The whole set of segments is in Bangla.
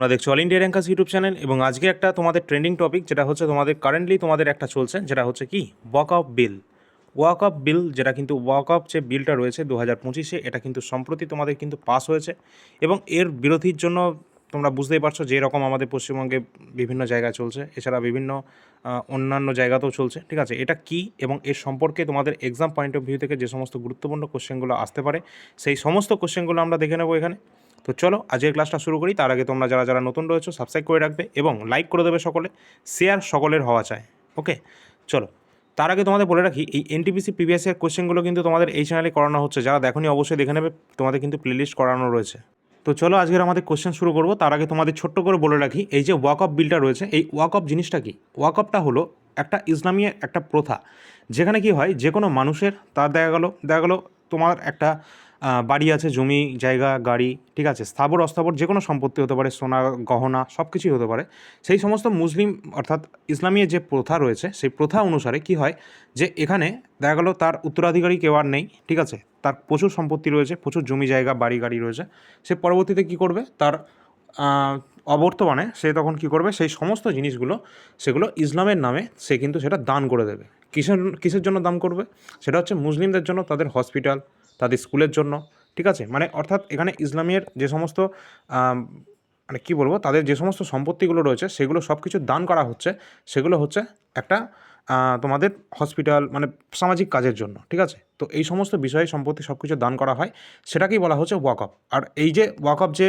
তোমরা দেখছ all India rankers YouTube channel এবং আজকে একটা তোমাদের ট্রেন্ডিং টপিক যেটা হচ্ছে তোমাদের কারেন্টলি তোমাদের একটা চলছে, যেটা হচ্ছে কি? Waqf bill Waqf bill যেটা কিন্তু ওয়াক অফ যে বিলটা রয়েছে দু হাজার পঁচিশে, এটা কিন্তু সম্প্রতি তোমাদের কিন্তু পাস হয়েছে এবং এর বিরোধীর জন্য তোমরা বুঝতেই পারছ যে এরকম আমাদের পশ্চিমবঙ্গে বিভিন্ন জায়গায় চলছে, এছাড়া বিভিন্ন অন্যান্য জায়গাতেও চলছে, ঠিক আছে? এটা কি এবং এর সম্পর্কে তোমাদের এক্সাম পয়েন্ট অফ ভিউ থেকে যে সমস্ত গুরুত্বপূর্ণ কোশ্চেনগুলো আসতে পারে, সেই সমস্ত কোশ্চেনগুলো আমরা দেখে নেব এখানে। তো চলো, আজকের ক্লাসটা শুরু করি। তার আগে তোমরা যারা যারা নতুন রয়েছো সাবস্ক্রাইব করে রাখবে এবং লাইক করে দেবে সকলে। শেয়ার সকলের হওয়া চায় ওকে চলো, তার আগে তোমাদের বলে রাখি, এই এনটিপিসি প্রিভিয়াস ইয়ার কোশ্চেনগুলো কিন্তু তোমাদের এই চ্যানেলে করানো হচ্ছে। যারা দেখনি, অবশ্যই দেখে নেবে, তোমাদের কিন্তু প্লেলিস্ট করানো রয়েছে। তো চলো, আজকের আমাদের কোশ্চেন শুরু করব। তার আগে তোমাদের ছোট্ট করে বলে রাখি, এই যে ওয়াক অফ বিলটা রয়েছে, এই ওয়াক অফ জিনিসটা কি? ওয়াক অফটা হলো একটা ইসলামী একটা প্রথা। যেখানে কি হয় যে কোনো মানুষের, তার দেখা গেলো দেখা গেলো তোমার একটা বাড়ি আছে, জমি, জায়গা, গাড়ি, ঠিক আছে? স্থাবর, অস্থাবর যে কোনো সম্পত্তি হতে পারে, সোনা, গহনা সব কিছুই হতে পারে। সেই সমস্ত মুসলিম, অর্থাৎ ইসলামীয় যে প্রথা রয়েছে, সেই প্রথা অনুসারে কি হয় যে, এখানে দেখা গেলো তার উত্তরাধিকারী কেউ আর নেই, ঠিক আছে? তার প্রচুর সম্পত্তি রয়েছে, প্রচুর জমি, জায়গা, বাড়ি, গাড়ি রয়েছে। সে পরবর্তীতে কি করবে? তার অবর্তমানে সে তখন কি করবে? সেই সমস্ত জিনিসগুলো, সেগুলো ইসলামের নামে সে কিন্তু সেটা দান করে দেবে। কিসের কিসের জন্য দান করবে? সেটা হচ্ছে মুসলিমদের জন্য তাদের হসপিটাল তাদের স্কুলের জন্য, ঠিক আছে? মানে অর্থাৎ এখানে ইসলামের যে সমস্ত মানে কী বলব, তাদের যে সমস্ত সম্পত্তিগুলো রয়েছে, সেগুলো সব কিছু দান করা হচ্ছে। সেগুলো হচ্ছে একটা তোমাদের হসপিটাল মানে সামাজিক কাজের জন্য, ঠিক আছে? তো এই সমস্ত বিষয়ে সম্পত্তি সব কিছু দান করা হয়। সেটাকেই বলা হচ্ছে ওয়াকআপ আর এই যে ওয়াকআপ যে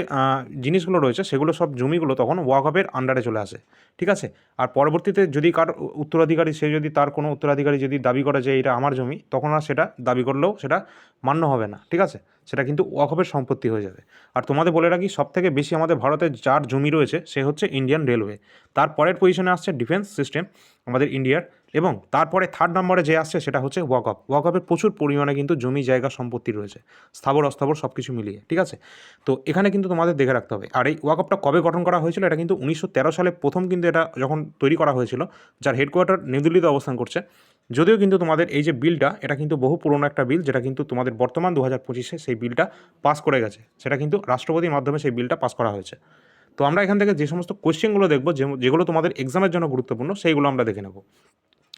জিনিসগুলো রয়েছে, সেগুলো সব জমিগুলো তখন ওয়াকআপের আন্ডারে চলে আসে। ঠিক আছে? আর পরবর্তীতে যদি কার উত্তরাধিকারী, সে যদি তার কোনো উত্তরাধিকারী যদি দাবি করে যে এটা আমার জমি, তখন আর সেটা দাবি করলেও সেটা মান্য হবে না। ঠিক আছে? সেটা কিন্তু ওয়াকফের সম্পত্তি হয়ে যাবে। আর তোমাদের বলে রাখি সব থেকে বেশি আমাদের ভারতে যার জমি রয়েছে, সে হচ্ছে ইন্ডিয়ান রেলওয়ে তার পরের পজিশনে আসছে ডিফেন্স সিস্টেম আমাদের ইন্ডিয়ার এবং তারপরে থার্ড নম্বরে যে আসছে, সেটা হচ্ছে ওয়াকআপ ওয়াকআপের প্রচুর পরিমাণে কিন্তু জমি জায়গা সম্পত্তি রয়েছে। স্থাবর, অস্থাবর সব কিছু মিলিয়ে, ঠিক আছে? তো এখানে কিন্তু তোমাদের দেখে রাখতে হবে। আর এই ওয়াকআপটা কবে গঠন করা হয়েছিল এটা কিন্তু উনিশশো তেরো সালে প্রথম কিন্তু এটা যখন তৈরি করা হয়েছিল, যার হেডকোয়ার্টার নিউ দিল্লিতে অবস্থান করছে। যদিও কিন্তু তোমাদের এই যে বিলটা এটা কিন্তু বহু পুরনো একটা বিল যেটা কিন্তু তোমাদের বর্তমান দু হাজার পঁচিশে সেই বিলটা পাস করে গেছে। সেটা কিন্তু রাষ্ট্রপতির মাধ্যমে সেই বিলটা পাস করা হয়েছে। তো আমরা এখান থেকে যে সমস্ত কোশ্চেনগুলো দেখব যেগুলো তোমাদের এক্সামের জন্য গুরুত্বপূর্ণ, সেইগুলো আমরা দেখে নেব।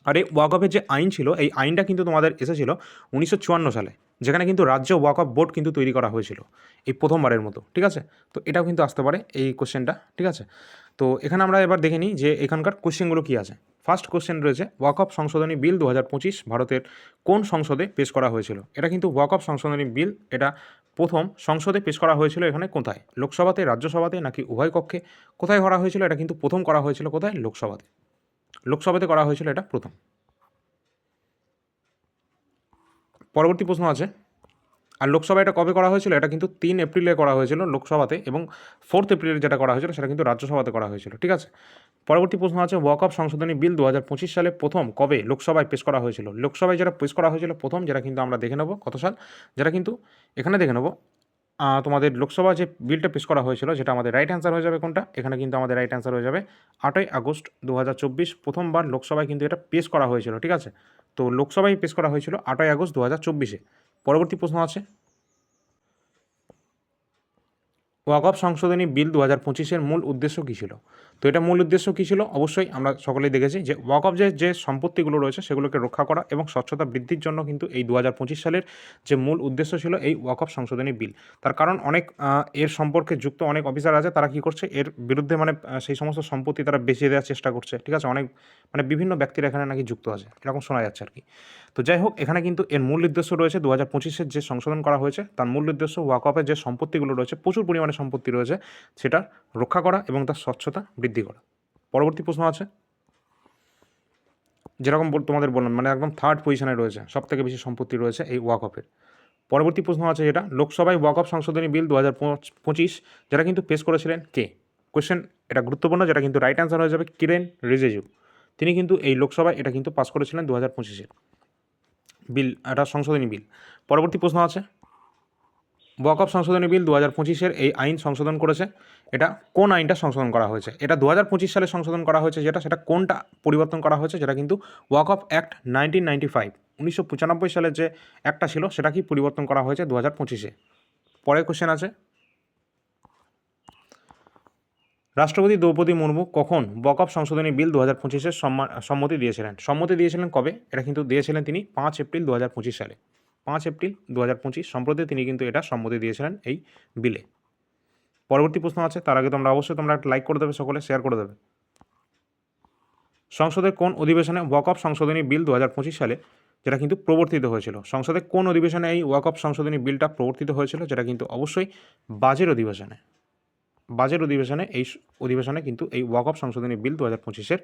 আর এই ওয়াকফের যে আইন ছিল, এই আইনটা কিন্তু তোমাদের এসেছিল উনিশশো চুয়ান্ন সালে, যেখানে কিন্তু রাজ্য ওয়াকফ বোর্ড কিন্তু তৈরি করা হয়েছিল, এই প্রথমবারের মতো, ঠিক আছে? তো এটাও কিন্তু আসতে পারে এই কোশ্চেনটা ঠিক আছে? তো এখানে আমরা এবার দেখে নিই যে এখানকার কোশ্চেনগুলো কী আছে। ফার্স্ট কোশ্চেন রয়েছে ওয়াকফ সংশোধনী বিল দু হাজার পঁচিশ ভারতের কোন সংসদে পেশ করা হয়েছিল? এটা কিন্তু ওয়াকফ সংশোধনী বিল, এটা প্রথম সংসদে পেশ করা হয়েছিল এখানে কোথায়? লোকসভাতে, রাজ্যসভাতে নাকি উভয় কক্ষে? কোথায় করা হয়েছিল? এটা কিন্তু প্রথম করা হয়েছিল কোথায়? লোকসভাতে। লোকসভাতে করা হয়েছিল এটা প্রথম। পরবর্তী প্রশ্ন আছে, আর লোকসভা এটা কবে করা হয়েছিল? এটা কিন্তু তিন এপ্রিলে করা হয়েছিল লোকসভাতে এবং ফোর্থ এপ্রিলে যেটা করা হয়েছিল সেটা কিন্তু রাজ্যসভাতে করা হয়েছিল, ঠিক আছে? পরবর্তী প্রশ্ন আছে, ওয়াক অফ সংশোধনী বিল দু হাজার পঁচিশ সালে প্রথম কবে লোকসভায় পেশ করা হয়েছিল? লোকসভায় যেটা পেশ করা হয়েছিল প্রথম, যেটা কিন্তু আমরা দেখে নেব কত সাল? যেটা কিন্তু এখানে দেখে নেব। তোমাদের লোকসভা যে বিলটা পেশ করা হয়েছিল যেটা আমাদের রাইট অ্যান্সার হয়ে যাবে কোনটা? এখানে কিন্তু আমাদের রাইট অ্যান্সার হয়ে যাবে আটই আগস্ট দু হাজার চব্বিশ প্রথমবার লোকসভায় কিন্তু এটা পেশ করা হয়েছিল, ঠিক আছে? তো লোকসভায় পেশ করা হয়েছিল আটই আগস্ট দু পরবর্তী প্রশ্ন আছে? ওয়াকফ সংশোধনী বিল দু হাজার পঁচিশের মূল উদ্দেশ্য কী ছিল? তো এটা মূল উদ্দেশ্য কী ছিল? অবশ্যই আমরা সকলেই দেখেছি যে ওয়াকফ যে যে সম্পত্তিগুলো রয়েছে সেগুলোকে রক্ষা করা এবং স্বচ্ছতা বৃদ্ধির জন্য কিন্তু এই দু সালের যে মূল উদ্দেশ্য ছিল এই ওয়াকফ সংশোধনী বিল। তার কারণ অনেক এর সম্পর্কে যুক্ত অনেক অফিসার আছে, তারা কী করছে, এর বিরুদ্ধে মানে সেই সমস্ত সম্পত্তি তারা বেঁচিয়ে দেওয়ার চেষ্টা করছে, ঠিক আছে? অনেক মানে বিভিন্ন ব্যক্তিরা এখানে নাকি যুক্ত আছে, এরকম শোনা যাচ্ছে আর কি। তো যাই হোক, এখানে কিন্তু এর মূল উদ্দেশ্য রয়েছে দু হাজার পঁচিশের যে সংশোধন করা হয়েছে, তার মূল উদ্দেশ্য ওয়াকফের যে সম্পত্তিগুলো রয়েছে, প্রচুর পরিমাণে সম্পত্তি রয়েছে, সেটা রক্ষা করা এবং তার স্বচ্ছতা বৃদ্ধি করা। পরবর্তী প্রশ্ন আছে? যেরকম তোমাদের বললাম মানে একদম থার্ড পজিশনে রয়েছে সব থেকে বেশি সম্পত্তি রয়েছে এই ওয়াকফের পরবর্তী প্রশ্ন আছে যেটা, লোকসভায় ওয়াকফ সংশোধনী বিল দু হাজার পঁচিশ যেটা কিন্তু পেশ করেছিলেন কে? কোয়েশ্চেন এটা গুরুত্বপূর্ণ, যেটা কিন্তু রাইট অ্যান্সার হয়ে যাবে কিরেন রিজেজু। তিনি কিন্তু এই লোকসভায় এটা কিন্তু পাস করেছিলেন দু হাজার পঁচিশে বিল এটা সংশোধনী বিল পরবর্তী প্রশ্ন আছে? ওয়াকফ সংশোধনী বিল দু হাজার পঁচিশের এই আইন সংশোধন করেছে। এটা কোন আইনটা সংশোধন করা হয়েছে? এটা দু হাজার পঁচিশ সালে সংশোধন করা হয়েছে যেটা, সেটা কোনটা পরিবর্তন করা হয়েছে যেটা কিন্তু Waqf act nineteen ninety five উনিশশো পঁচানব্বই সালের যে একটা ছিল, সেটা কি পরিবর্তন করা হয়েছে দু হাজার পঁচিশে? পরের কোশ্চেন আছে। রাষ্ট্রপতি দ্রৌপদী মুর্মু কখন বকআপ সংশোধনী বিল দু হাজার পঁচিশের সম্মতি দিয়েছিলেন? সম্মতি দিয়েছিলেন কবে? এটা কিন্তু দিয়েছিলেন তিনি পাঁচ এপ্রিল দু হাজার পঁচিশ সালে। পাঁচ এপ্রিল দু হাজার পঁচিশ। সম্প্রতি তিনি কিন্তু এটা সম্মতি দিয়েছিলেন এই বিলে। পরবর্তী প্রশ্ন আছে, তার আগে তোমরা অবশ্যই তোমরা একটা লাইক করে দেবে, সকলে শেয়ার করে দেবে। সংসদের কোন অধিবেশনে ওয়াকআপ সংশোধনী বিল দু হাজার পঁচিশ সালে, যেটা কিন্তু প্রবর্তিত হয়েছিল? সংসদে কোন অধিবেশনে এই ওয়াকআপ সংশোধনী বিলটা প্রবর্তিত হয়েছিল, যেটা কিন্তু অবশ্যই বাজের অধিবেশনে। বাজেট অধিবেশনে এই অধিবেশনে কিন্তু এই ওয়াকআপ সংশোধনী বিল দু হাজার পঁচিশের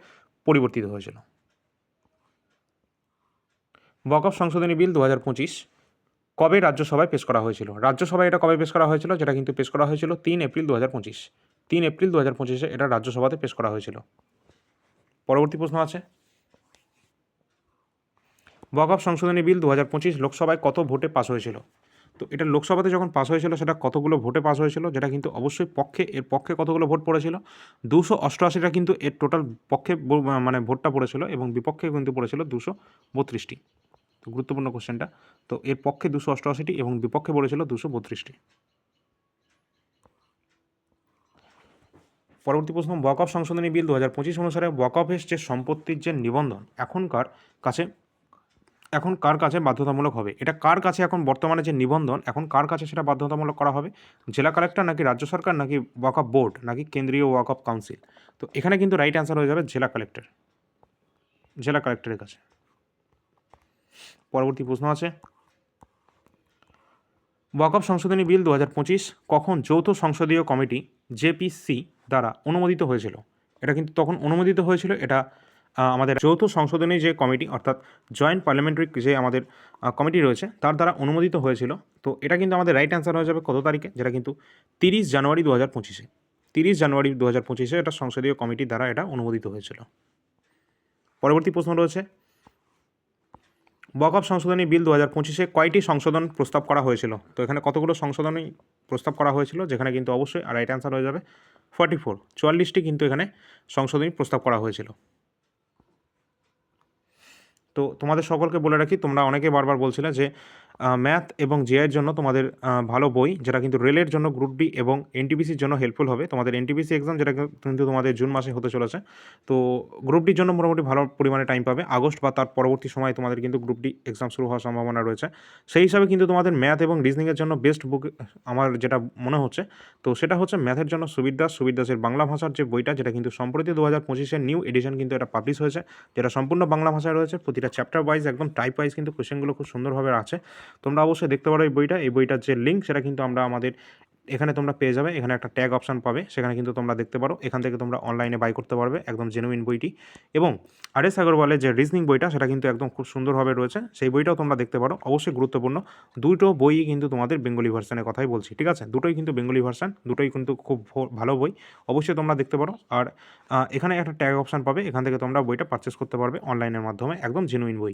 পরিবর্তিত হয়েছিল। ওয়াকআপ সংশোধনী বিল দু হাজার পঁচিশ কবে রাজ্যসভায় পেশ করা হয়েছিল? রাজ্যসভায় এটা কবে পেশ করা হয়েছিল? যেটা কিন্তু পেশ করা হয়েছিল তিন এপ্রিল দু হাজার পঁচিশ। তিন এপ্রিল দু হাজার পঁচিশে এটা রাজ্যসভাতে পেশ করা হয়েছিল। পরবর্তী প্রশ্ন আছে? ওয়াকআপ সংশোধনী বিল দু হাজার পঁচিশ লোকসভায় কত ভোটে পাস হয়েছিল? তো এটা লোকসভাতে যখন পাস হয়েছিল, সেটা কতগুলো ভোটে পাস হয়েছিল? যেটা কিন্তু অবশ্যই পক্ষে, এর পক্ষে কতগুলো ভোট পড়েছিল? দুশো অষ্টআশিটা কিন্তু এর টোটাল পক্ষে মানে ভোটটা পড়েছিল এবং বিপক্ষে কিন্তু পড়েছিল দুশো বত্রিশটি। গুরুত্বপূর্ণ কোশ্চেনটা। তো এর পক্ষে দুশো অষ্টআশিটি এবং বিপক্ষে পড়েছিল দুশো বত্রিশটি। পরবর্তী প্রশ্ন ওয়াকআপ সংশোধনী বিল দু হাজার পঁচিশ অনুসারে ওয়াকআপের যে সম্পত্তির যে নিবন্ধন এখনকার কাছে, এখন কার কাছে বাধ্যতামূলক হবে? এটা কার কাছে এখন বর্তমানে যে নিবন্ধন, এখন কার কাছে সেটা বাধ্যতামূলক করা হবে? জেলা কালেক্টর নাকি রাজ্য সরকার নাকি ওয়াকআপ বোর্ড নাকি কেন্দ্রীয় ওয়াকআপ কাউন্সিল তো এখানে কিন্তু রাইট অ্যান্সার হয়ে যাবে জেলা কালেক্টর। জেলা কালেক্টরের কাছে। পরবর্তী প্রশ্ন আছে। ওয়াকআপ সংশোধনী বিল দু হাজার পঁচিশ কখন যৌথ সংসদীয় কমিটি জেপিসি দ্বারা অনুমোদিত হয়েছিল? এটা কিন্তু তখন অনুমোদিত হয়েছিল, এটা আমাদের যৌথ সংশোধনী যে কমিটি, অর্থাৎ জয়েন্ট পার্লামেন্টারি যে আমাদের কমিটি রয়েছে, তার দ্বারা অনুমোদিত হয়েছিল। তো এটা কিন্তু আমাদের রাইট অ্যান্সার হয়ে যাবে কত তারিখে? যেটা কিন্তু তিরিশ জানুয়ারি দু হাজার পঁচিশে। তিরিশ জানুয়ারি দু হাজার পঁচিশে এটা সংসদীয় কমিটির দ্বারা এটা অনুমোদিত হয়েছিল। পরবর্তী প্রশ্ন রয়েছে ওয়াকআপ সংশোধনী বিল দু হাজার পঁচিশে কয়টি সংশোধন প্রস্তাব করা হয়েছিল? তো এখানে কতগুলো সংশোধনী প্রস্তাব করা হয়েছিল, যেখানে কিন্তু অবশ্যই রাইট অ্যান্সার হয়ে যাবে ফর্টি ফোর। চুয়াল্লিশটি কিন্তু এখানে সংশোধনী প্রস্তাব করা হয়েছিল। তো তোমাদের সকলকে বলে রাখি, তোমরা অনেকে বারবার বলছিলে যে ম্যাথ এবং জিআইয়ের জন্য তোমাদের ভালো বই, যেটা কিন্তু রেলের জন্য গ্রুপ ডি এবং এনটিপিসির জন্য হেল্পফুল হবে। তোমাদের এনটিপিসি এক্সাম যেটা কিন্তু তোমাদের জুন মাসে হতে চলেছে। তো গ্রুপ ডির জন্য মোটামুটি ভালো পরিমাণে টাইম পাবে। আগস্ট বা তার পরবর্তী সময় তোমাদের কিন্তু গ্রুপ ডি এক্সাম শুরু হওয়ার সম্ভাবনা রয়েছে। সেই হিসাবে কিন্তু তোমাদের ম্যাথ এবং রিজনিংয়ের জন্য বেস্ট বুক আমার যেটা মনে হচ্ছে, তো সেটা হচ্ছে ম্যাথের জন্য সুবির দাস। সুবির দাসের বাংলা ভাষার যে বইটা, যেটা কিন্তু সম্প্রতি দু হাজার পঁচিশের নিউ এডিশন কিন্তু এটা পাবলিশ হয়েছে, যেটা সম্পূর্ণ বাংলা ভাষায় রয়েছে। প্রতিটা চ্যাপ্টার ওয়াইজ একদম টাইপ ওয়াইজ কিন্তু কোশ্চেনগুলো খুব সুন্দরভাবে আছে। তোমরা অবশ্যই দেখতে পারো এই বইটা। এই বইটার যে লিঙ্ক সেটা কিন্তু আমরা আমাদের এখানে তোমরা পেয়ে যাবে। এখানে একটা ট্যাগ অপশন পাবে। সেখানে কিন্তু তোমরা দেখতে পারো। এখান থেকে তোমরা অনলাইনে বাই করতে পারবে একদম জেনুইন বইটি। এবং আর এস আগরওয়ালের যে রিজনিং বইটা, সেটা কিন্তু একদম খুব সুন্দরভাবে রয়েছে। সেই বইটাও তোমরা দেখতে পারো। অবশ্যই গুরুত্বপূর্ণ। দুটো বই কিন্তু তোমাদের বেঙ্গলি ভার্সানের কথাই বলছি, ঠিক আছে? দুটোই কিন্তু বেঙ্গলি ভার্সান দুটোই কিন্তু খুব ভালো বই। অবশ্যই তোমরা দেখতে পারো। আর এখানে একটা ট্যাগ অপশন পাবে। এখান থেকে তোমরা বইটা পারচেস করতে পারবে অনলাইনের মাধ্যমে। একদম জেনুইন বই।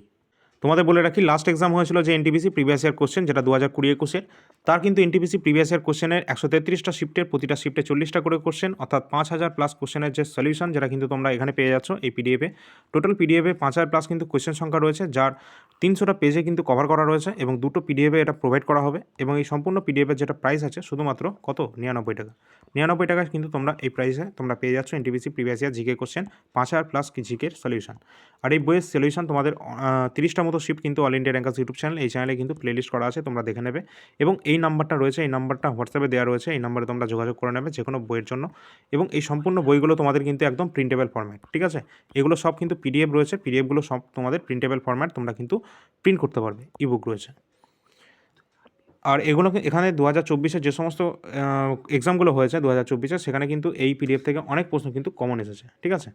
তোমাদের বলে রাখি লাস্ট এক্সাম হয়েছিল যে এনটিপিসি প্রিভিয়াস ইয়ার কোশ্চেন যেটা দু হাজার কুড়ি একুশের তার কিন্তু এনটিপিসি প্রিভিয়াস ইয়ার কোশ্চেনের একশো তেত্রিশটা শিফটের প্রতিটা শিফটে চল্লিশটা করে কোশ্চেন অর্থাৎ পাঁচ হাজার প্লাস কোশ্চেনের যে সলিউশন যেটা কিন্তু তোমরা এখানে পেয়ে যাচ্ছ এই পিডিএফে টোটাল পিডিএফে পাঁচ হাজার প্লাস কিন্তু কোশ্চেন সংখ্যা রয়েছে, যার তিনশোটা পেজে কিন্তু কভার করা রয়েছে এবং দুটো পিডিএফে এটা প্রোভাইড করা হবে। এবং এই সম্পূর্ণ পিডিএফের যেটা প্রাইস আছে, শুধুমাত্র কত? নিরানব্বই টাকা। নিরানব্বই টাকায় কিন্তু তোমরা এই প্রাইসে তোমরা পেয়ে যাচ্ছ NTPC previous year GK question পাঁচ হাজার প্লাস জিকের সলিউশন আর এই বইয়ের সলিউশন তোমাদের তিরিশটা মতো শিফট কিন্তু all India rankers YouTube channel এই চ্যানেলে কিন্তু প্লেলিস্ট করা আছে, তোমরা দেখে নেবে। এবং এই নাম্বারটা রয়েছে, এই নাম্বারটা হোয়াটসঅ্যাপে দেওয়া রয়েছে, এই নাম্বারে তোমরা যোগাযোগ করে নেবে যে কোনো বইয়ের জন্য। এবং এই সম্পূর্ণ বইগুলো তোমাদের কিন্তু একদম প্রিন্টেবল ফরম্যাট ঠিক আছে? এগুলো সব কিন্তু পিডিএফ রয়েছে পিডিএফগুলো সব তোমাদের প্রিন্টেবল ফরম্যাট তোমরা কিন্তু প্রিন্ট করতে পারবে ইবুক রয়েছে। আর এগুলো এখানে দু হাজার চব্বিশে যে সমস্ত এক্সামগুলো হয়েছে দু হাজার চব্বিশে, সেখানে কিন্তু এই পিডিএফ থেকে অনেক প্রশ্ন কিন্তু কমন এসেছে, ঠিক আছে?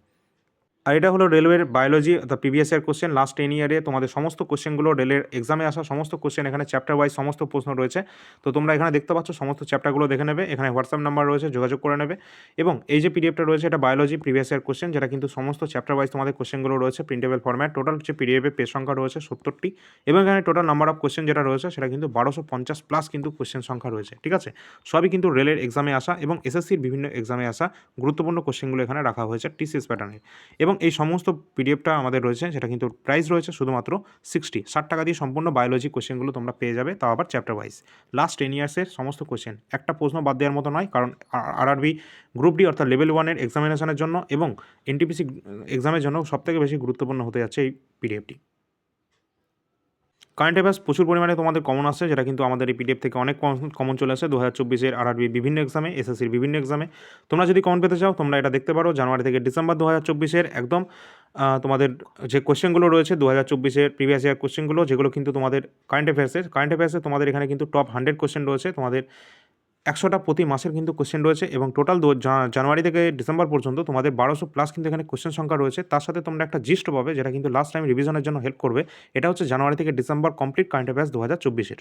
আর এটা হলো রেলওয়ের বায়োলজি অর্থাৎ previous year question last ten ইয়ারে তোমাদের সমস্ত কোশ্চেনগুলো রেলের এক্সামে আসা সমস্ত কোশ্চেন এখানে চ্যাপ্টার ওয়াইজ সমস্ত প্রশ্ন রয়েছে। তো তোমরা এখানে দেখতে পাচ্ছ সমস্ত চ্যাপ্টারগুলো দেখে নেবে, এখানে হোয়াটসঅ্যাপ নাম্বার রয়েছে, যোগাযোগ করে নেবে। এবং এই যে পিডিএফটা রয়েছে, এটা বায়োলজি প্রিভিয়াস ইয়ার কোশ্চেন যেটা কিন্তু সমস্ত চ্যাপ্টার ওয়াইজ তোমাদের কোশ্চেনগুলো রয়েছে প্রিন্টেবল ফর্ম্যাট টোটাল যে পিডিএফে পেজ সংখ্যা রয়েছে সত্তরটি। এবং এখানে টোটাল নাম্বার অফ কোশ্চেন যেটা রয়েছে, সেটা কিন্তু বারোশো পঞ্চাশ প্লাস কিন্তু কোশ্চেন সংখ্যা রয়েছে, ঠিক আছে? সবই কিন্তু রেলের এক্সামে আসা এবং এসএসসির বিভিন্ন এক্সামে আসা গুরুত্বপূর্ণ কোশ্চেনগুলো এখানে রাখা হয়েছে টিসিএস প্যাটার্নের এবং এবং এই সমস্ত পিডিএফটা আমাদের রয়েছে, সেটা কিন্তু প্রাইস রয়েছে শুধুমাত্র সিক্সটি ষাট টাকা দিয়ে সম্পূর্ণ বায়োলজি কোশ্চেনগুলো তোমরা পেয়ে যাবে, তাও আবার চ্যাপ্টার ওয়াইজ লাস্ট টেন ইয়ার্সের সমস্ত কোশ্চেন একটা প্রশ্ন বাদ দেওয়ার মতো নয়, কারণ আর আরআরবি গ্রুপ ডি অর্থাৎ লেভেল ওয়ানের এক্সামিনেশনের জন্য এবং এনটিপিসি এক্সামের জন্য সবথেকে বেশি গুরুত্বপূর্ণ হতে যাচ্ছে এই পিডিএফটি কারেন্ট অ্যাফেয়ার্স প্রচুর পরিমাণে তোমাদের কমন আসছে, যেটা কিন্তু আমাদের এই পিডিএফ থেকে অনেক কমন চলে আসে। দু হাজার চব্বিশের আর আরআরবি বিভিন্ন এক্সামে এসএসসির বিভিন্ন এক্সামে তোমরা যদি কমন পেতে চাও, তোমরা এটা দেখতে পারো। জানুয়ারি থেকে ডিসেম্বর দু হাজার চব্বিশের একদম তোমাদের যে কোশ্চেনগুলো রয়েছে দু হাজার চব্বিশের প্রিভিয়াস ইয়ার কোশ্চেনগুলো যেগুলো কিন্তু তোমাদের কারেন্ট অ্যাফেয়ার্সের কারেন্ট অ্যাফেয়ার্সে তোমাদের এখানে কিন্তু টপ হান্ড্রেড কোশ্চেন রয়েছে। তোমাদের একশোটা প্রতি মাসের কিন্তু কোশ্চেন রয়েছে এবং টোটাল জানুয়ারি থেকে ডিসেম্বর পর্যন্ত তোমাদের বারোশো প্লাস কিন্তু এখানে কোশ্চেন সংখ্যা রয়েছে। তার সাথে তোমরা একটা জিস্ট পাবে যেটা কিন্তু লাস্ট টাইম রিভিশনের জন্য হেল্প করবে। এটা হচ্ছে জানুয়ারি থেকে ডিসেম্বর কমপ্লিট কারেন্ট অ্যাফেয়ার্স দু হাজার চব্বিশের।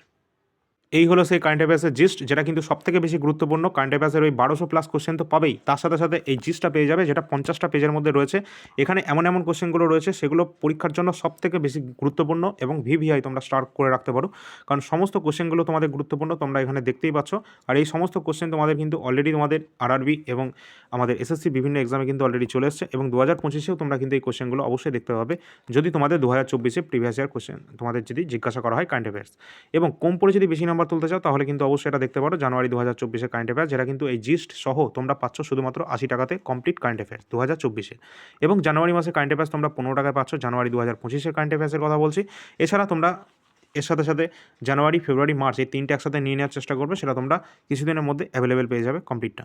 এই হলো সেই কারেন্ট অ্যাফেয়ার্সের জিস্ট যেটা কিন্তু সবথেকে বেশি গুরুত্বপূর্ণ। কারেন্ট অ্যাফেয়ার্সের ওই বারোশো প্লাস কোশ্চেন তো পাবেই। তার সাথে সাথে এই জিস্টটা পেয়ে যাবে, যেটা পঞ্চাশটা পেজের মধ্যে রয়েছে। এখানে এমন এমন কোশ্চেনগুলো রয়েছে, সেগুলো পরীক্ষার জন্য সবথেকে বেশি গুরুত্বপূর্ণ এবং ভিভিআই তোমরা স্টার্ট করে রাখতে পারো। কারণ সমস্ত কোশ্চেনগুলো তোমাদের গুরুত্বপূর্ণ, তোমরা এখানে দেখতেই পাচ্ছ। আর এই সমস্ত কোশ্চেন তোমাদের কিন্তু অলরেডি তোমাদের আরআরবি এবং আমাদের এসএসসি বিভিন্ন এক্সামে কিন্তু অলরেডি চলে এসছে এবং দু হাজার পঁচিশেও তোমরা কিন্তু এই কোশ্চেনগুলো অবশ্যই দেখতে পাবে, যদি তোমাদের দু হাজার চব্বিশে প্রিভিয়াস ইয়ার কোশ্চেন তোমাদের যদি জিজ্ঞাসা করা হয় কারেন্ট অ্যাফেয়ার্স এবং কম পড়ে যদি বেশি নাম্বার তুলতে চাও, তাহলে কিন্তু অবশ্যই এটা দেখতে পারো জানুয়ারি দু হাজার চব্বিশে কারেন্ট অ্যাফেয়ার্স যেটা কিন্তু এই জিস্ট সহ তোমরা পাচ্ছ শুধুমাত্র আশি টাকাতে কমপ্লিট কারেন্ট অ্যাফেয়ার্স দু হাজার চব্বিশে। এবং জানুয়ারি মাসে কারেন্ট অ্যাফেয়ার্স তোমরা পনেরো টাকায় পাচ্ছ, জানুয়ারি দু হাজার পঁচিশে কারেন্ট অ্যাফেয়ার্সের কথা বলছি। এছাড়া তোমরা এর সাথে সাথে জানুয়ারি, ফেব্রুয়ারি, মার্চ এই তিনটে একসাথে নিয়ে নেওয়ার চেষ্টা করবে, সেটা তোমরা কিছুদিনের মধ্যে অ্যাভেলেবেল পেয়ে যাবে কমপ্লিটটা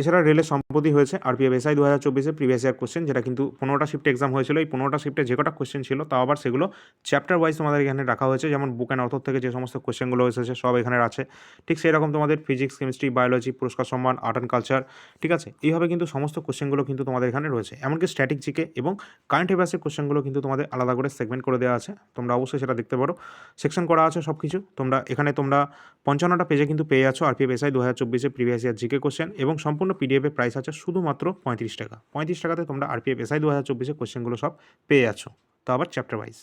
এছাড়া রেলের সম্পত্তি হয়েছে আরপিএফ এসআই দু হাজার চব্বিশে প্রিভিয়াস ইয়ার কোশ্চেন যেটা কিন্তু পনেরোটা শিফটে এক্সাম হয়েছিল। এই পনেরোটা শিফটে যে কটা কোশ্চেন ছিল, তাও আবার সেগুলো চ্যাপ্টার ওয়াইজ তোমাদের এখানে রাখা হয়েছে। যেমন বুক অ্যান্ড অথর থেকে যে সমস্ত কোশ্চেনগুলো এসেছে, সব এখানে আছে। ঠিক সেই রকম তোমাদের ফিজিক্স কেমিস্ট্রি বায়োলজি পুরস্কার সম্মান আর্ট অ্যান্ড কালচার ঠিক আছে? এইভাবে কিন্তু সমস্ত কোশ্চেনগুলো কিন্তু তোমাদের এখানে রয়েছে। এমনকি স্ট্যাটিক জিকে এবং কারেন্ট অ্যাফেয়ার্সের কোশ্চেনগুলো কিন্তু তোমাদের আলাদা করে সেগমেন্ট করে দেওয়া আছে। তোমরা অবশ্যই সেটা দেখতে পারো। সেকশন করা আছে সব কিছু তোমরা এখানে তোমরা পঞ্চান্নটা পেজে কিন্তু পেয়ে যাচ্ছ আরপিএফ এসআই দু হাজার চব্বিশে প্রিভিয়াস ইয়ার জিকে কোশ্চেন এবং সম্পূর্ণ পিডিএফের প্রাইস আছে শুধুমাত্র পঁয়ত্রিশ টাকা। পঁয়ত্রিশ টাকাতে তোমরা আরপিএফ এসআই দু হাজার চব্বিশে কোশ্চেনগুলো সব পেয়ে যাচ্ছ। তো আবার চ্যাপ্টার ওয়াইজ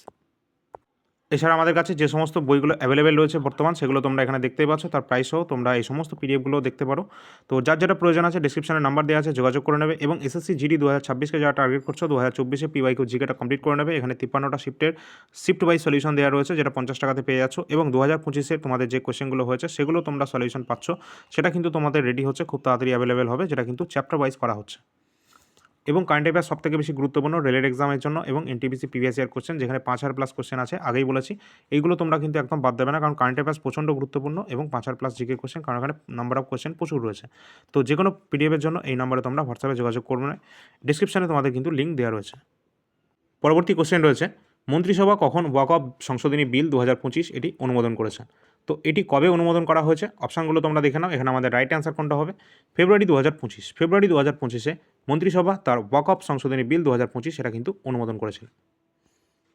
এছাড়া আমাদের কাছে যে সমস্ত বইগুলো অ্যাভেলেবেল রয়েছে বর্তমান, সেগুলো তোমরা এখানে দেখতেই পাচ্ছ। তার প্রাইসও তোমরা এই সমস্ত পিডিএফগুলো দেখতে পারো। তো যার যেটা প্রয়োজন আছে ডিসক্রিপশনে নাম্বার দেওয়া আছে, যোগাযোগ করে নেবে এবং এসএসসি জিডি দু হাজার যারা টার্গেট করছ দু হাজার চব্বিশে পিওয়াইকিউ জিকেটা কমপ্লিট করে নেবে। এখানে তিপ্পান্নটা শিফটের শিফট ওয়াইজ সলিউশন দেওয়া রয়েছে, যেটা পঞ্চাশ টাকাতে পেয়ে যাচ্ছ এবং দু হাজার পঁচিশে তোমাদের যে কোশ্চেনগুলো হয়েছে, সেগুলো তোমরা সলিউশন পাচ্ছ। সেটা কিন্তু তোমাদের রেডি হচ্ছে, খুব তাড়াতাড়ি অ্যাভেলেবেল হবে, যেটা কিন্তু চ্যাপ্টার ওয়াইজ করা হচ্ছে। এবং কারেন্ট অ্যাফেয়ার্স সব থেকে বেশি গুরুত্বপূর্ণ রেলের এক্সামের জন্য এবং এনটিপিসি প্রিভিয়াস ইয়ার কোশ্চেন যেখানে পাঁচ হাজার প্লাস কোশ্চেন আছে, আগেই বলেছি। এইগুলো তোমরা কিন্তু একদম বাদ দেবে না, কারণ কারেন্ট অ্যাফেয়ার্স প্রচণ্ড গুরুত্বপূর্ণ এবং পাঁচ হাজার প্লাস জিকে কোশ্চেন কারণ এখানে নাম্বার অফ কোশ্চেন প্রচুর রয়েছে। তো যে কোনো পিডিএফের জন্য এই নাম্বারে তোমরা হোয়াটসঅ্যাপে যোগাযোগ করবে না। ডিসক্রিপশনে তোমাদের কিন্তু লিঙ্ক দেওয়া রয়েছে। পরবর্তী কোশ্চেন রয়েছে, মন্ত্রিসভা কখন ওয়াক অফ সংশোধনী বিল দু হাজার পঁচিশ এটি অনুমোদন করেছে? তো এটি কবে অনুমোদন করা হয়েছে? অপশানগুলো তোমরা দেখে নাও। এখানে আমাদের রাইট অ্যান্সার কোনটা হবে? ফেব্রুয়ারি দু হাজার পঁচিশ। ফেব্রুয়ারি দু হাজার পঁচিশে মন্ত্রিসভা, তার ওয়াক অফ সংশোধনী বিল দু হাজার পঁচিশ, সেটা কিন্তু অনুমোদন করেছিল।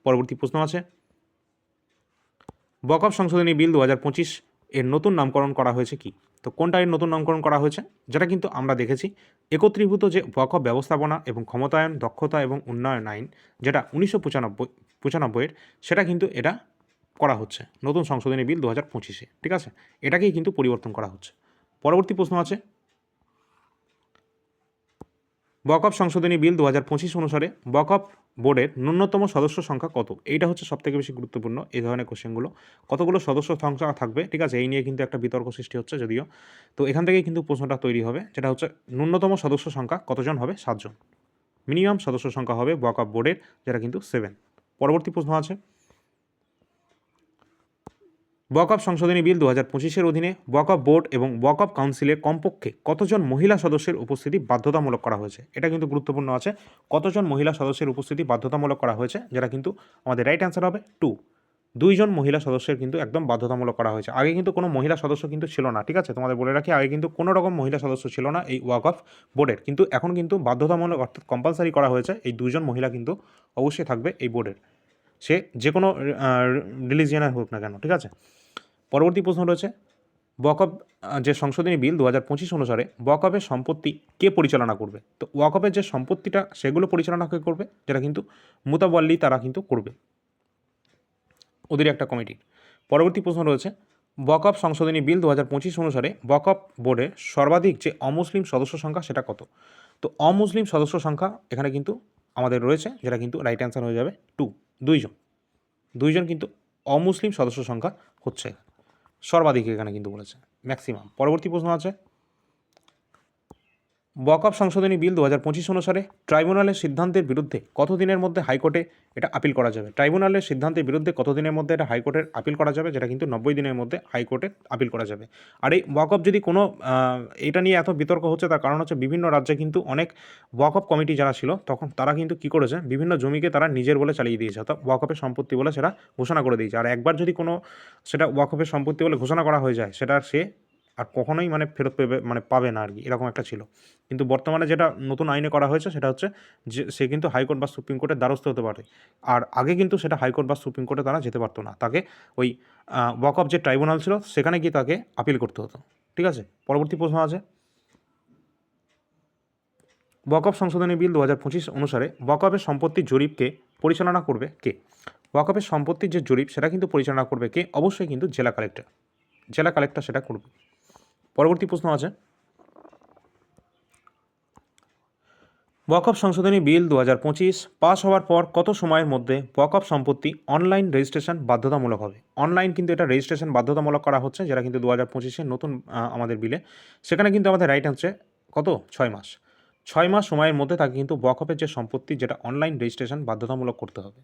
পরবর্তী প্রশ্ন আছে। ওয়াক অফ সংশোধনী বিল দু হাজার পঁচিশ এর নতুন নামকরণ করা হয়েছে কি? তো কোনটা এর নতুন নামকরণ করা হয়েছে? যেটা কিন্তু আমরা দেখেছি। একত্রীভূত যে ওয়াক অফ ব্যবস্থাপনা এবং ক্ষমতায়ন, দক্ষতা এবং উন্নয়ন আইন, যেটা উনিশশো পঁচানব্বই পঁচানব্বইয়ের সেটা কিন্তু এটা করা হচ্ছে। নতুন সংশোধনী বিল দু হাজার পঁচিশে, ঠিক আছে? এটাকেই কিন্তু পরিবর্তন করা হচ্ছে। পরবর্তী প্রশ্ন আছে। বকআপ সংশোধনী বিল দু হাজার পঁচিশ অনুসারে বকআপ বোর্ডের ন্যূনতম সদস্য সংখ্যা কত? এইটা হচ্ছে সবথেকে বেশি গুরুত্বপূর্ণ এই ধরনের কোশ্চেনগুলো। কতগুলো সদস্য সংখ্যা থাকবে? ঠিক আছে, এই নিয়ে কিন্তু একটা বিতর্ক সৃষ্টি হচ্ছে যদিও। তো এখান থেকেই কিন্তু প্রশ্নটা তৈরি হবে, যেটা হচ্ছে ন্যূনতম সদস্য সংখ্যা কতজন হবে? সাতজন। মিনিমাম সদস্য সংখ্যা হবে বকআপ বোর্ডের যেটা কিন্তু সেভেন। পরবর্তী প্রশ্ন আছে। ওয়াকআপ সংশোধনী বিল দু হাজার পঁচিশের অধীনে ওয়াকআপ বোর্ড এবং ওয়াকআপ কাউন্সিলের কমপক্ষে কতজন মহিলা সদস্যের উপস্থিতি বাধ্যতামূলক করা হয়েছে? এটা কিন্তু গুরুত্বপূর্ণ আছে। কতজন মহিলা সদস্যের উপস্থিতি বাধ্যতামূলক করা হয়েছে? যেটা কিন্তু আমাদের রাইট অ্যান্সার হবে টু। দুইজন মহিলা সদস্যের কিন্তু একদম বাধ্যতামূলক করা হয়েছে। আগে কিন্তু কোনো মহিলা সদস্য কিন্তু ছিল না, ঠিক আছে? তোমাদের বলে রাখি, আগে কিন্তু কোনো রকম মহিলা সদস্য ছিল না এই ওয়াক অফ বোর্ডের। কিন্তু এখন কিন্তু বাধ্যতামূলক অর্থাৎ কম্পালসারি করা হয়েছে, এই দুজন মহিলা কিন্তু অবশ্যই থাকবে এই বোর্ডের। সে যে কোনো রিলিজিয়ানের হোক না কেন, ঠিক আছে? পরবর্তী প্রশ্ন রয়েছে ওয়াকআপ যে সংশোধনী বিল দু হাজার পঁচিশ অনুসারে ওয়াকআপের সম্পত্তি কে পরিচালনা করবে? তো ওয়াকআপের যে সম্পত্তিটা সেগুলো পরিচালনা কে করবে? যেটা কিন্তু মুতাবল্লি তারা কিন্তু করবে। ওদের একটা কমিটি। পরবর্তী প্রশ্ন রয়েছে বকআপ সংশোধনী বিল দু হাজার পঁচিশ অনুসারে বকআপ বোর্ডের সর্বাধিক যে অমুসলিম সদস্য সংখ্যা সেটা কত? তো অমুসলিম সদস্য সংখ্যা এখানে কিন্তু আমাদের রয়েছে, যেটা কিন্তু রাইট অ্যান্সার হয়ে যাবে টু দুইজন। দুইজন কিন্তু অমুসলিম সদস্য সংখ্যা হচ্ছে। সর্বাধিক এখানে কিন্তু বলেছে ম্যাক্সিমাম পরবর্তী প্রশ্ন আছে। বকআপ সংশোধনী বিল দু হাজার পঁচিশ অনুসারে ট্রাইব্যুনালের সিদ্ধান্তের বিরুদ্ধে কতদিনের মধ্যে হাইকোর্টে এটা আপিল করা যাবে? ট্রাইব্যুনালের সিদ্ধান্তের বিরুদ্ধে কতদিনের মধ্যে এটা হাইকোর্টের আপিল করা যাবে? যেটা কিন্তু নব্বই দিনের মধ্যে হাইকোর্টে আপিল করা যাবে। আর এই ওয়াকআপ যদি কোনো এটা নিয়ে এত বিতর্ক হচ্ছে, তার কারণ হচ্ছে বিভিন্ন রাজ্যে কিন্তু অনেক ওয়াকআপ কমিটি যারা ছিল, তখন তারা কিন্তু কী করেছে? বিভিন্ন জমিকে তারা নিজের বলে চালিয়ে দিয়েছে। অর্থাৎ ওয়াকআপের সম্পত্তি বলে সেটা ঘোষণা করে দিয়েছে। আর একবার যদি কোনো সেটা ওয়াকআপের সম্পত্তি বলে ঘোষণা করা হয়ে যায়, সেটা সে আর কখনোই মানে ফেরত পেবে মানে পাবে না আর কি, এরকম একটা ছিল। কিন্তু বর্তমানে যেটা নতুন আইনে করা হয়েছে সেটা হচ্ছে যে, সে কিন্তু হাইকোর্ট বা সুপ্রিম কোর্টের দ্বারস্থ হতে পারে। আর আগে কিন্তু সেটা হাইকোর্ট বা সুপ্রিম কোর্টে তারা যেতে পারতো না। তাকে ওই ওয়াকআপ যে ট্রাইব্যুনাল ছিল, সেখানে গিয়ে তাকে আপিল করতে হতো। ঠিক আছে? পরবর্তী প্রশ্ন আছে। ওয়াকআপ সংশোধনী বিল দু হাজার পঁচিশ অনুসারে সম্পত্তির জরিপকে পরিচালনা করবে কে? ওয়াকআপের সম্পত্তির যে জরিপ, সেটা কিন্তু পরিচালনা করবে কে? অবশ্যই কিন্তু জেলা কালেক্টর জেলা কালেক্টর সেটা করবে। পরবর্তী প্রশ্ন আছে। ওয়াকআপ সংশোধনী বিল দু হাজার পঁচিশ পাস হওয়ার পর কত সময়ের মধ্যে ওয়াকআপ সম্পত্তি অনলাইন রেজিস্ট্রেশন বাধ্যতামূলক হবে? অনলাইন কিন্তু এটা রেজিস্ট্রেশন বাধ্যতামূলক করা হচ্ছে, যেটা কিন্তু দু হাজার পঁচিশের নতুন আমাদের বিলে। সেখানে কিন্তু আমাদের রাইট হচ্ছে কত? ছয় মাস। ছয় মাস সময়ের মধ্যে তাকে কিন্তু ওয়াকআপের যে সম্পত্তি, যেটা অনলাইন রেজিস্ট্রেশন বাধ্যতামূলক করতে হবে।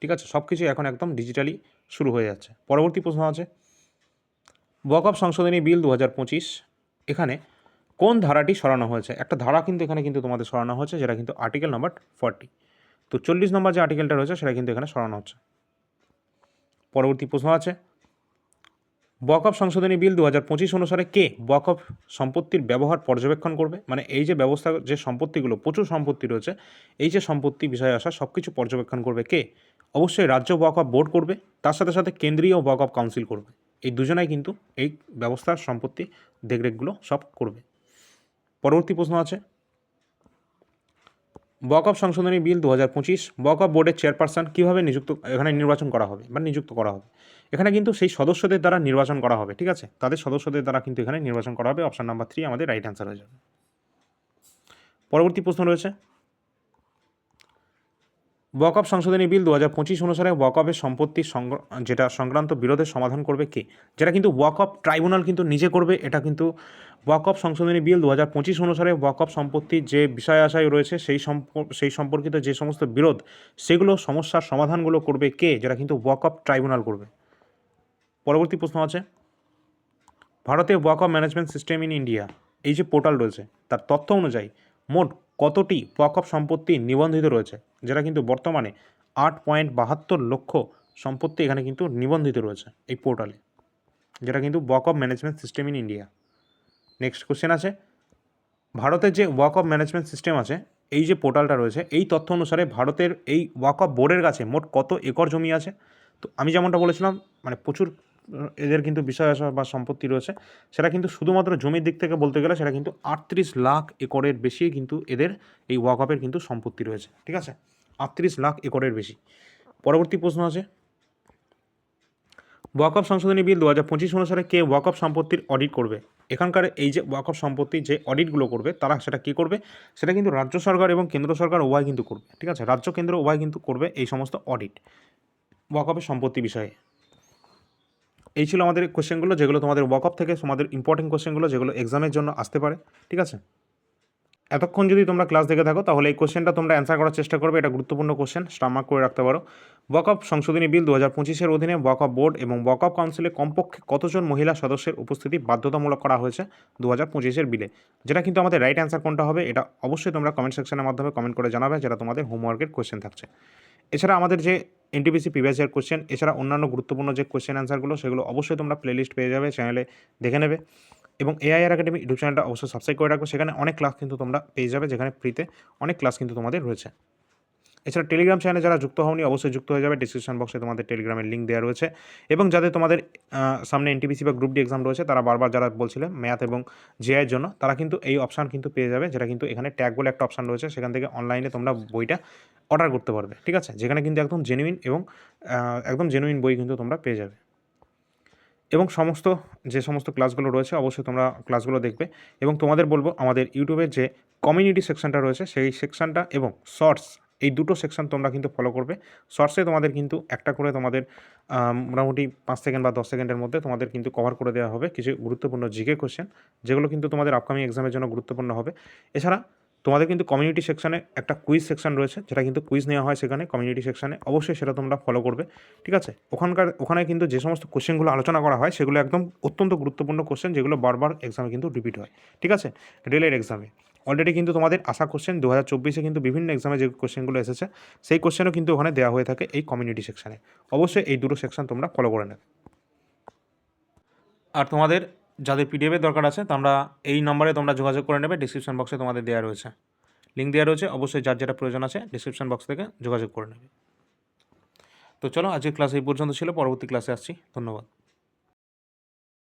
ঠিক আছে? সব কিছু এখন একদম ডিজিটালি শুরু হয়ে যাচ্ছে। পরবর্তী প্রশ্ন আছে। ওয়াকআপ সংশোধনী বিল দু হাজার পঁচিশ, এখানে কোন ধারাটি সরানো হয়েছে? একটা ধারা কিন্তু এখানে কিন্তু তোমাদের সরানো হয়েছে, যেটা কিন্তু আর্টিকেল নাম্বার ফর্টি তো চল্লিশ নম্বর যে আর্টিকেলটা রয়েছে, সেটা কিন্তু এখানে সরানো হচ্ছে। পরবর্তী প্রশ্ন আছে ওয়াকআপ সংশোধনী বিল দু হাজার পঁচিশ অনুসারে কে ওয়াকআপ সম্পত্তির ব্যবহার পর্যবেক্ষণ করবে? মানে এই যে ব্যবস্থা, যে সম্পত্তিগুলো, প্রচুর সম্পত্তি রয়েছে, এই যে সম্পত্তি বিষয়ে আসা সব কিছু পর্যবেক্ষণ করবে কে? অবশ্যই রাজ্য ওয়াকআপ বোর্ড করবে, তার সাথে সাথে কেন্দ্রীয় ওয়াকআপ কাউন্সিল করবে। এই দুজনাই কিন্তু এই ব্যবস্থার সম্পত্তি দেখরেখগুলো সব করবে। পরবর্তী প্রশ্ন আছে। ওয়াকআপ সংশোধনী বিল দু হাজার পঁচিশ ওয়াকআপ বোর্ডের চেয়ারপারসন কীভাবে নিযুক্ত, এখানে নির্বাচন করা হবে বা নিযুক্ত করা হবে? এখানে কিন্তু সেই সদস্যদের দ্বারা নির্বাচন করা হবে, ঠিক আছে? তাদের সদস্যদের দ্বারা কিন্তু এখানে নির্বাচন করা হবে অপশান নাম্বার থ্রি আমাদের রাইট অ্যান্সার হয়ে যাবে। পরবর্তী প্রশ্ন রয়েছে। ওয়াকআপ সংশোধনী বিল দু হাজার পঁচিশ অনুসারে ওয়াকআপের সম্পত্তি যেটা সংক্রান্ত বিরোধের সমাধান করবে কে? যেটা কিন্তু ওয়াকআপ ট্রাইব্যুনাল কিন্তু নিজে করবে, এটা কিন্তু ওয়াকআপ সংশোধনী বিল দু হাজার পঁচিশ অনুসারে ওয়াকআপ সম্পত্তির যে বিষয় আশায় রয়েছে সেই সেই সম্পর্কিত যে সমস্ত বিরোধ, সেগুলো সমস্যার সমাধানগুলো করবে কে? যেটা কিন্তু ওয়াকআপ ট্রাইব্যুনাল করবে। পরবর্তী প্রশ্ন আছে। ভারতে walkup management system in India এই যে পোর্টাল রয়েছে, তার তথ্য অনুযায়ী মোট কতটি ওয়াকআপ সম্পত্তি নিবন্ধিত রয়েছে, যেটা কিন্তু বর্তমানে আট পয়েন্ট বাহাত্তর লক্ষ সম্পত্তি এখানে কিন্তু নিবন্ধিত রয়েছে এই পোর্টালে, যেটা কিন্তু Waqf management system in India. Next question আছে ভারতের যে ওয়াকআপ ম্যানেজমেন্ট সিস্টেম আছে, এই যে পোর্টালটা রয়েছে, এই তথ্য অনুসারে ভারতের এই ওয়াকআপ বোর্ডের কাছে মোট কত একর জমি আছে? তো আমি যেমনটা বলেছিলাম মানে প্রচুর এদের কিন্তু বিষয় বা সম্পত্তি রয়েছে, সেটা কিন্তু শুধুমাত্র জমির দিক থেকে বলতে গেলে সেটা কিন্তু আটত্রিশ লাখ একরের বেশি কিন্তু এদের এই ওয়াকআপের কিন্তু সম্পত্তি রয়েছে, ঠিক আছে? আটত্রিশ লাখ একরের বেশি। পরবর্তী প্রশ্ন আছে। ওয়াকআপ সংশোধনী বিল দু হাজার পঁচিশ অনুসারে কে ওয়াকআপ সম্পত্তির অডিট করবে? এখানকার এই যে ওয়াকআপ সম্পত্তি যে অডিটগুলো করবে, তারা সেটা কী করবে? সেটা কিন্তু রাজ্য সরকার এবং কেন্দ্র সরকার উভয় কিন্তু করবে, ঠিক আছে? রাজ্য, কেন্দ্র উভয় কিন্তু করবে এই সমস্ত অডিট ওয়াকআপের সম্পত্তি বিষয়ে। এই ছিল আমাদের কোশ্চেনগুলো, যেগুলো তোমাদের ওয়াকআপ থেকে, তোমাদের ইম্পর্টেন্ট কোশ্চেনগুলো, যেগুলো এক্সামের জন্য আসতে পারে, ঠিক আছে? এতক্ষণ যদি তোমরা ক্লাস দেখে থাকো, তাহলে এই কোশ্চেনটা তোমরা অ্যান্সার করার চেষ্টা করবে, এটা গুরুত্বপূর্ণ কোশ্চেন স্টামার্ক করে রাখতে পারো। ওয়াকআপ সংশোধনী বিল দু হাজার পঁচিশের অধীনে ওয়াকআপ বোর্ড এবং ওয়াকআপ কাউন্সিলে কমপক্ষে কতজন মহিলা সদস্যের উপস্থিতি বাধ্যতামূলক করা হয়েছে দু হাজার পঁচিশের বিলে যেটা কিন্তু আমাদের রাইট অ্যান্সার কোনটা হবে, এটা অবশ্যই তোমরা কমেন্ট সেকশনের মাধ্যমে কমেন্ট করে জানাবে, যেটা তোমাদের হোমওয়ার্কের কোশ্চেন থাকছে। এছাড়া আমাদের যে এনটিপিসি প্রিভিয়াস ইয়ার কোশ্চেন এছাড়া অন্যান্য গুরুত্বপূর্ণ যে কোশ্চেন অ্যান্সারগুলো সেগুলো অবশ্যই তোমরা প্লেলিস্ট পেয়ে যাবে চ্যানেলে দেখে নেবে। এবং এআইআর একাডেমি ইউটিউব চ্যানেলটা অবশ্যই সাবস্ক্রাইব করে রাখবে সেখানে অনেক ক্লাস কিন্তু তোমরা পেয়ে যাবে, যেখানে ফ্রিতে অনেক ক্লাস কিন্তু তোমাদের রয়েছে। এছাড়া টেলিগ্রাম চ্যানেলে যারা যুক্ত হওনি, অবশ্যই যুক্ত হয়ে যাবে। ডিসক্রিপশন বক্সে তোমাদের টেলিগ্রামের লিঙ্ক দেওয়া রয়েছে। এবং যাদের তোমাদের সামনে এনটিপিসি বা গ্রুপ ডি এক্সাম রয়েছে, তারা বারবার যারা বলছিলে ম্যাথ এবং জেআইয়ের জন্য, তারা কিন্তু এই অপশান কিন্তু পেয়ে যাবে, যেটা কিন্তু এখানে ট্যাগ বলে একটা অপশান রয়েছে। সেখান থেকে অনলাইনে তোমরা বইটা অর্ডার করতে পারবে, ঠিক আছে? যেখানে কিন্তু একদম জেনুইন এবং একদম জেনুইন বই কিন্তু তোমরা পেয়ে যাবে। এবং সমস্ত, যে সমস্ত ক্লাসগুলো রয়েছে, অবশ্যই তোমরা ক্লাসগুলো দেখবে। এবং তোমাদের বলব, আমাদের ইউটিউবের যে কমিউনিটি সেকশনটা রয়েছে, সেই সেকশনটা এবং শর্টস এই দুটো সেকশন তোমরা কিন্তু ফলো করবে। শর্টসে তোমাদের কিন্তু একটা করে তোমাদের মোটামুটি পাঁচ সেকেন্ড বা দশ সেকেন্ডের মধ্যে তোমাদের কিন্তু কভার করে দেওয়া হবে কিছু গুরুত্বপূর্ণ জিকে কোশ্চেন যেগুলো কিন্তু তোমাদের আপকামিং এক্সামের জন্য গুরুত্বপূর্ণ হবে। এছাড়া তোমাদের কিন্তু কমিউনিটি সেকশনে একটা কুইজ সেকশন রয়েছে, যেটা কিন্তু কুইজ নেওয়া হয় সেখানে কমিউনিটি সেকশনে অবশ্যই সেটা তোমরা ফলো করবে, ঠিক আছে? ওখানকার, ওখানে কিন্তু যে সমস্ত কোশ্চেনগুলো আলোচনা করা হয়, সেগুলো একদম অত্যন্ত গুরুত্বপূর্ণ কোশ্চেন যেগুলো বারবার এক্সামে কিন্তু রিপিট হয়, ঠিক আছে? রেলের এক্সামে অলরেডি কিন্তু তোমাদের আসা কোশ্চেন দু হাজার চব্বিশে কিন্তু বিভিন্ন এক্সামে যে কোশ্চেনগুলো এসেছে, সেই কোশ্চেনও কিন্তু ওখানে দেওয়া হয়ে থাকে এই কমিউনিটি সেকশানে অবশ্যই এই দুটো সেকশন তোমরা ফলো করে নেবে। আর তোমাদের যাদের পিডিএফের দরকার আছে, তোমরা এই নম্বরে তোমরা যোগাযোগ করে নেবে ডিসক্রিপশন বক্সে তোমাদের দেওয়া রয়েছে। লিঙ্ক দেওয়া রয়েছে, অবশ্যই যার যেটা প্রয়োজন আছে ডিসক্রিপশন বক্স থেকে যোগাযোগ করে নেবে। তো চলো, আজকের ক্লাস এই পর্যন্ত ছিল, পরবর্তী ক্লাসে আসছি। ধন্যবাদ।